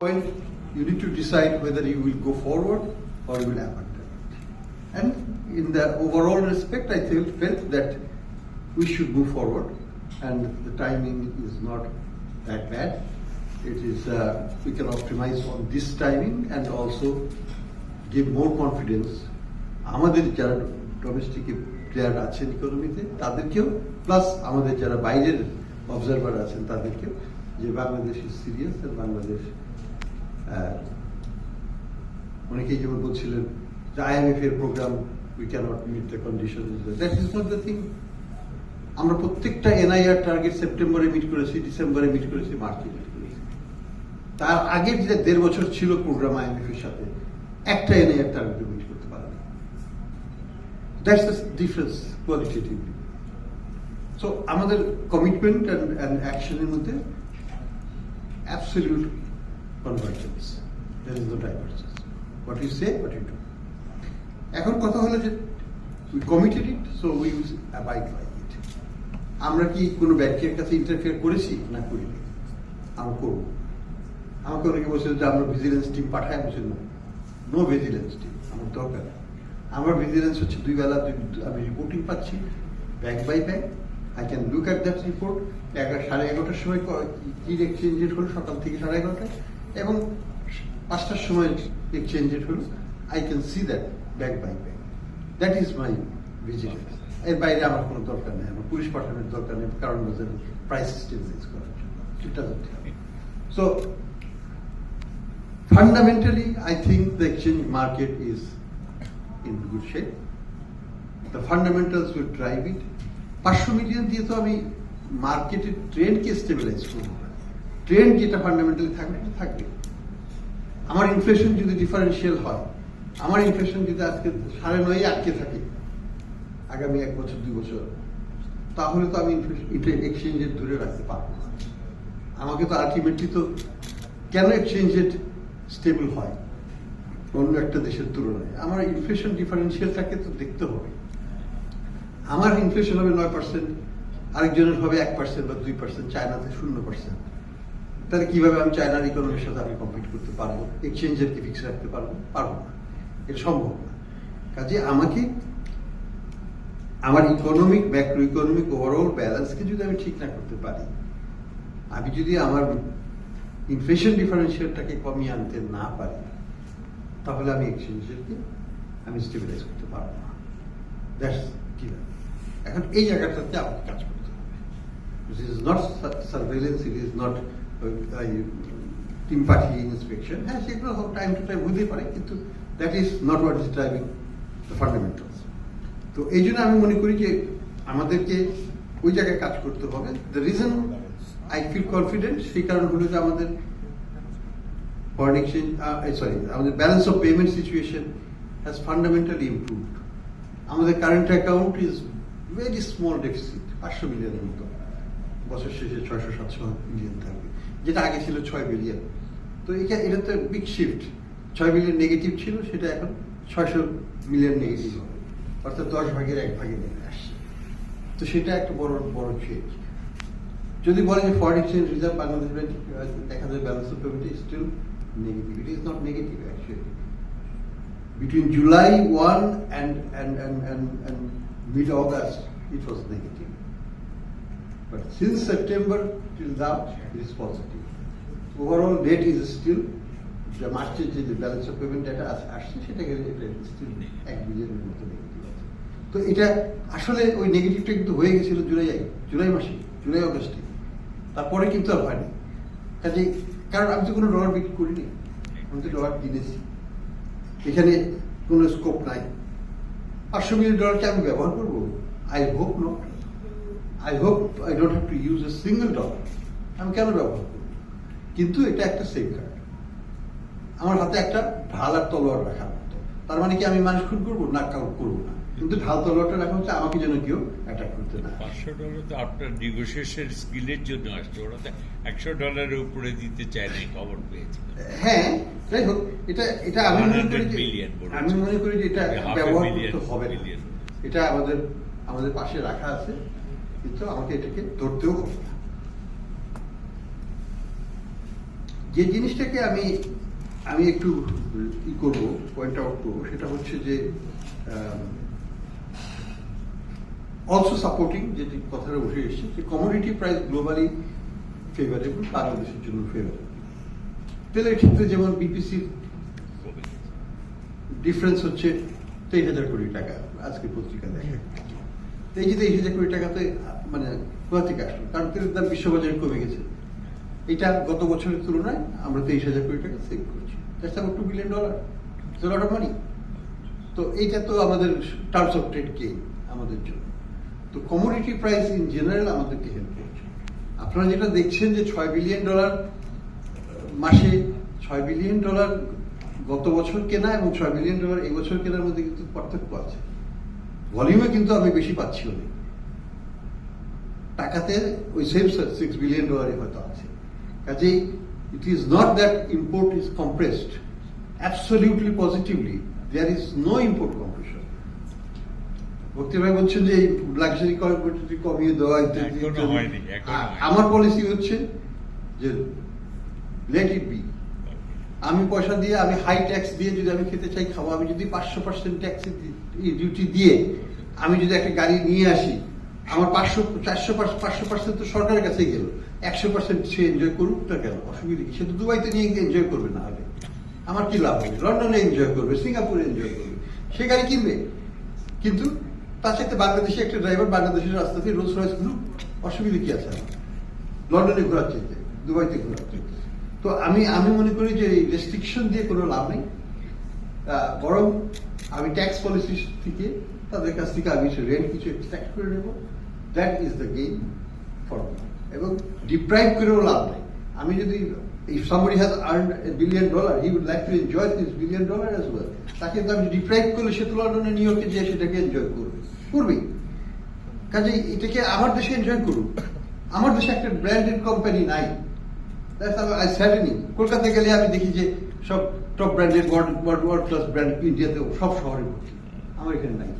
point, you need to decide whether you will go forward or you will abandon it. And in the overall respect, I felt, felt that we should move forward, and the timing is not that bad. It is uh, we can optimize on this timing and also give more confidence আমাদের যারা domestic player আছেন ইকোনমিতে তাদেরকেও plus আমাদের যারা বাইরের observer আছেন তাদেরকেও যে বাংলাদেশ সিরিয়াস আর বাংলাদেশ অনেকেই যেমন বলছিলেন যে আইএমএফ এর programme we can't meet the condition that is not the thing আমরা প্রত্যেকটা এনআইআর টার্গেট সেপ্টেম্বরে মিট করেছি ডিসেম্বরে মিট করেছি মার্চে মিট করেছি। তার আগের যে দেড় বছর ছিল প্রোগ্রাম আইএমএফ এর সাথে, একটা এনআইআর টার্গেট মিট করতে পারেনি। That's the difference qualitatively so আমাদের কমিটমেন্ট অ্যান্ড অ্যাকশনের মধ্যে absolute convergence. There is no divergence. What you say, what you do. এখন কথা হলো যে we committed it, so we will abide by it. আমরা কি কোনো ব্যাংকের কাছে ইন্টারফেয়ার করেছি না করিনি আমরা করব আমাকে অনেকে বলছিল যে আমরা ভিজিলেন্স টিম পাঠাই বলছি না নো ভিজিলেন্স টিম আমার দরকার। আমার ভিজিলেন্স হচ্ছে দুই বেলা আমি রিপোর্টিং পাচ্ছি bank by bank I can look at that report এগারো সাড়ে এগারোটার সময় ক- কি এক্সচেঞ্জ রেট হলো সকাল থেকে সাড়ে এগারোটায় এবং পাঁচটার সময় এক্সচেঞ্জ রেট হলো। I can see that bank by bank that is my vigilance এর বাইরে আমার কোনো দরকার নেই। আমার পুলিশ পাঠানোর দরকার নেই। কারণ বাজারে প্রাইস স্টেবিলাইজ করার জন্য সেটা করতে হবে so fundamentally, I think the exchange market is in good shape. The fundamentals will drive it. পাঁচশো মিলিয়ন দিয়ে তো আমি মার্কেটের ট্রেন্ডকে স্টেবিলাইজ করব না। ট্রেন্ড যেটা ফান্ডামেন্টালি থাকবে, এটা থাকবে। আমার ইনফ্লেশন যদি ডিফারেন্সিয়াল হয়, আমার ইনফ্লেশন যদি আজকে সাড়ে নয় আটকে থাকে, আগামী এক বছর, দুই বছর, তাহলে তো আমি এক্সচেঞ্জের ধরে রাখতে পারব আমাকে তো আলটিমেটলি তো কেন এক্সচেঞ্জ রেট স্টেবল হয়? অন্য একটা দেশের তুলনায়। আমার ইনফ্লেশন ডিফারেন্সিয়ালটাকে তো দেখতে হবে। আমার ইনফ্লেশন হবে নয় পার্সেন্ট আরেকজনের হবে এক পার্সেন্ট বা দুই পার্সেন্ট চায়নাতে শূন্য পার্সেন্ট তাহলে কীভাবে আমি চায়নার ইকোনমির সাথে আমি কম্পিট করতে পারব? এক্সচেঞ্জ রেটকে ফিক্স রাখতে পারব? পারব না। এটা সম্ভব না। কাজে আমাকে আমার ইকোনমিক ম্যাক্রো ইকোনমিক ওভারঅল ব্যালেন্সকে যদি আমি ঠিক না করতে পারি, আমি যদি আমার ইনফ্লেশন ডিফারেন্সিয়ালটাকে কমিয়ে আনতে না পারি, তাহলে আমি এক্সচেঞ্জেরকে আমি স্টেবিলাইজ করতে পারব না। দ্যাটস কি এখন এই জায়গাটাতে আমাকে কাজ করতে হবে। This is not surveillance it is not team পাঠিয়ে ইন্সপেকশন হ্যাঁ সেগুলো টাইম টু টাইম হতেই পারে, কিন্তু that is not what is driving the fundamentals তো এই জন্য আমি মনে করি যে আমাদেরকে ওই জায়গায় কাজ করতে হবে। The reason I feel confident সেই কারণ হলো যে আমাদের ফরেন এক্সচেঞ্জ সরি আমাদের balance of payment situation has fundamentally improved আমাদের current account is very small deficit পাঁচশো মিলিয়নের মতো। বছর শেষে ছয়শো সাতশো মিলিয়ন থাকবে। যেটা আগে ছিল ছয় বিলিয়ন তো এটা এটা তো বিগ শিফট ছয় মিলিয়ন নেগেটিভ ছিল সেটা এখন ছয়শো মিলিয়ন নেগেটিভ হবে। অর্থাৎ দশ ভাগের এক ভাগে নেমে আসছে। তো সেটা একটা বড় বড় চেঞ্জ যদি বলে যে foreign exchange reserve Bangladesh bank দেখা যায় balance of payment still negative it is not negative actually between July 1 and, and, and, and, and mid August, it was negative. But since September till now, it is positive. Overall debt is still, the মার্চের যে balance of payment data আসছে সেটাকে এটা still এক বিলিয়নের মতো negative আছে। তো এটা আসলে ওই নেগেটিভটা কিন্তু হয়ে গেছিল জুলাই জুলাই মাসে জুলাই অগস্টে তারপরে কিন্তু আর হয়নি। কাজে কারণ আমি তো কোনো ডলার বিক্রি করিনি। আমি তো ডলার কিনেছি। এখানে কোনো স্কোপ নাই। পাঁচশো মিলিয়ন ডলারকে আমি ব্যবহার করব? I hope not I hope I don't have to use a single dollar আমি কেন ব্যবহার করব? কিন্তু এটা একটা সেফ গার্ড আমার হাতে একটা ঢাল আর তলোয়ার রাখার মতো তার মানে কি আমি মানুষ খুন করব না কাউ করব না? কিন্তু ঢাল তলোয়ারটা রাখা হচ্ছে আমাকে যেন কেউ অ্যাটাক করতে না পাঁচশো ডলার তো আপনার নেগোসিয়েশন স্কিলের জন্য আসছে। ওরা তো একশো ডলারের উপরে দিতে চায় না খবর পেয়েছি। হ্যাঁ যাই হোক এটা এটা আমি মনে করি যে আমি মনে করি যে এটা ব্যবহার করতে হবে এটা আমাদের আমাদের পাশে রাখা আছে। কিন্তু আমাকে এটাকে ধরতেও হবে না। যে জিনিসটাকে আমি আমি একটু ই করব পয়েন্ট আউট করব, সেটা হচ্ছে যে অলসো সাপোর্টিং যেটি কথাটা উঠে এসেছে, যে কমোডিটি প্রাইস গ্লোবালি ফেভারেবল বাংলাদেশের জন্য ফেভারেবল তেলের ক্ষেত্রে যেমন বিপিসির ডিফারেন্স হচ্ছে তেইশ হাজার কোটি টাকা আজকে পত্রিকা দেখে। এই যে তেইশ হাজার কোটি টাকা তো মানে কোথা থেকে আসলো, কারণ তেলের দাম বিশ্ববাজারে কমে গেছে। এটা গত বছরের তুলনায় আমরা তেইশ হাজার কোটি টাকা সেভ করছি। That's about two billion dollar lot of money তো এইটা তো আমাদের টার্মস অফ ট্রেড গেইন আমাদের জন্য। তো কমোডিটি প্রাইস ইন জেনারেল আমাদেরকে হেল্প করছে। আপনারা যেটা দেখছেন যে ছয় বিলিয়ন ডলার মাসে ছয় বিলিয়ন ডলার গত বছর কেনা এবং ছয় বিলিয়ন ডলার এই বছর কেনার মধ্যে কিন্তু পার্থক্য আছে। ভলিউমে কিন্তু আমি বেশি পাচ্ছি ওদের। টাকাতে ওই সেম সিক্স বিলিয়ন ডলারই হয়তো আছে। কাজেই it is not that import is compressed absolutely positively there is no import compression Bhakti ভাই বলছেন যে লাক্সারি কমিটি কমিয়ে দেওয়া ইত্যাদি। আমার পলিসি হচ্ছে যে লেট ইট বি আমি পয়সা দিয়ে, আমি হাই ট্যাক্স দিয়ে যদি আমি খেতে চাই, খাব। আমি যদি পাঁচশো পার্সেন্ট ট্যাক্স ডিউটি দিয়ে আমি যদি একটা গাড়ি নিয়ে আসি, আমার পাঁচশো, চারশো পাঁচশো পার্সেন্ট তো সরকারের কাছে গেল। একশো পার্সেন্ট সে এনজয় করুক না কেন? অসুবিধা কি? সে তো দুবাইতে নিয়ে গিয়ে এনজয় করবে না হলে আমার কি লাভ হবে? লন্ডনে এনজয় করবে, সিঙ্গাপুরে এনজয় করবে। সে গাড়ি কিনবে। কিন্তু তার সাথে বাংলাদেশে একটা ড্রাইভার বাংলাদেশের রাস্তা থেকে রোলস রয়েস গ্রুপ অসুবিধা কি আছে? লন্ডনে ঘোরার চাইতে, দুবাইতে ঘোরার চাইতে। তো আমি আমি মনে করি যে এই রেস্ট্রিকশন দিয়ে কোনো লাভ নেই। বরং আমি ট্যাক্স পলিসি থেকে তাদের কাছ থেকে আমি রেন্ট কিছু এক্সট্রাক্ট করে নেব। That is the gain for এবং ডিপ্রাইভ করেও লাভ নেই। আমি যদি if somebody has earned a billion dollar, he would like to enjoy this billion dollar as well. তাকে তো আমি ডিপ্রাইভ করলে সে তো লন্ডনে নিউ ইয়র্কে যেয়ে সেটাকে এনজয় করবে। করবেই কাজে এটাকে আমার দেশে এনজয় করুক। আমার দেশে একটা ব্র্যান্ডেড কোম্পানি নাই। আই স্যারেনি কলকাতায় গেলে আমি দেখি যে সব টপ ব্র্যান্ডের ওয়ার্ল্ড ক্লাস ব্র্যান্ড ইন্ডিয়াতে সব শহরে আমার এখানে নাই।